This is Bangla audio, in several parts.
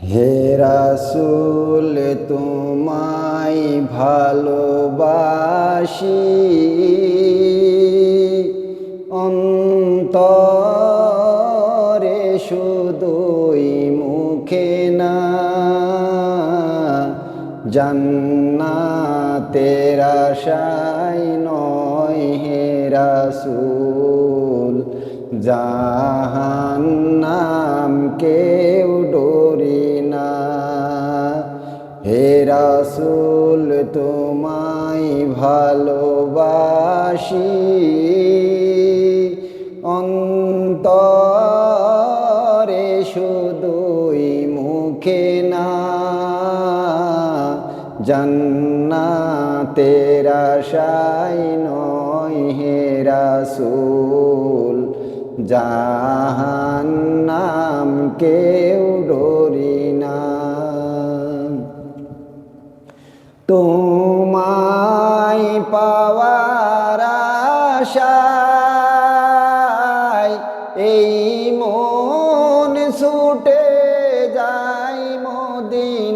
হে রাসূল তোমায় ভালোবাসি। অন্তরে শুধুই মুখে না জান্নাতের আশায় নয় হে রাসূল জাহান্নাম রাসূল তোমায় ভালোবাসি। অন্তরে শুধুই মুখে না জান্নাতের আশায় নয় হে রাসূল জাহান্নাম কেউ তোমায় পাওয়ার আশায় এই মন ছুটে যাই মদিনায়।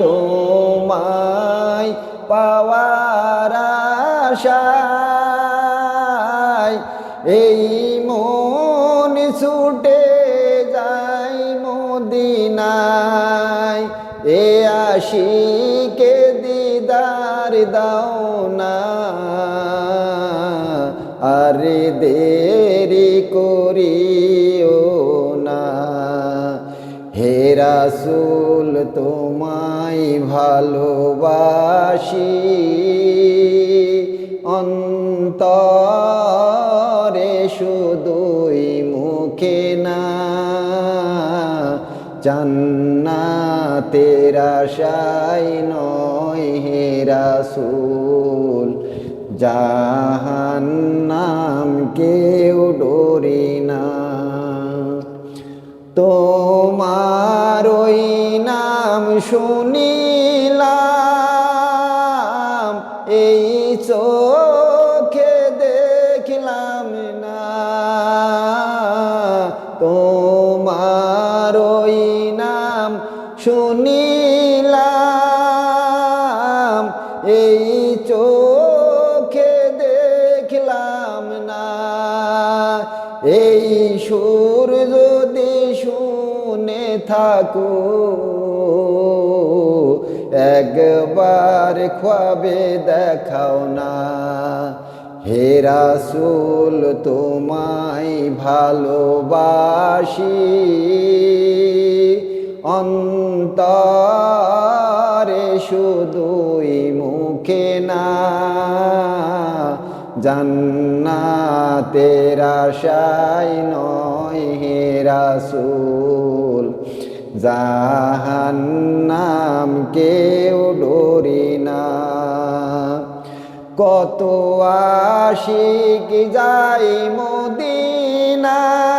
তোমায় পাওয়ার আশায় এই মন ছুটে যাই মদিনায়। এ আশিকে দিদার দাও না। আরে দেরি করিও না। হে রাসূল, তোমায় ভালোবাসি। অন্তরে শুধুই মুখে না। জান্নাতের আশায় নয় হে রাসূল জাহান্নাম কেউ ডরি না। তোমার ওই নাম শুনিলাম, এই চোখে দেখলাম না। তোমার ওই শুনিলাম, এই চোখে দেখলাম না। এই সুর যদি শুনে থাকো, একবার খাবে দেখাও না। হে রাসূল, তোমায় ভালোবাসি। অন্তরে শুধুই মুখে না, জান্নাতের আশায় নয় হে রাসূল। জাহান্নাম কেউ ডরি না। কত আশিক যাই মদিনায়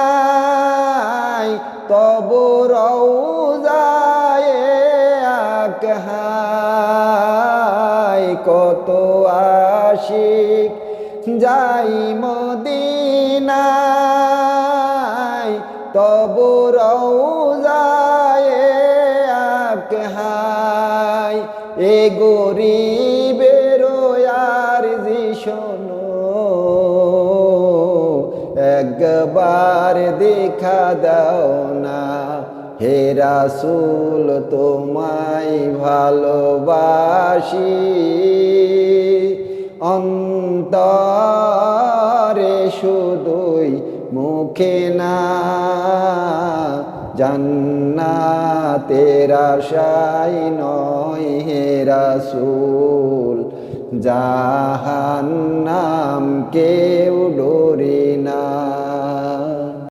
তব রৌজায় আকহাই কত আশিক যাই মদিনায়। তব রৌজায় আকহাই এ গরিবের একবার দেখা দাও না। হে রাসূল, তোমায় ভালোবাসি। অন্তরে শুধুই মুখে না, জান্নাতের আশায় নয় হে রাসূল। জাহান্নাম কেউ ডরি না।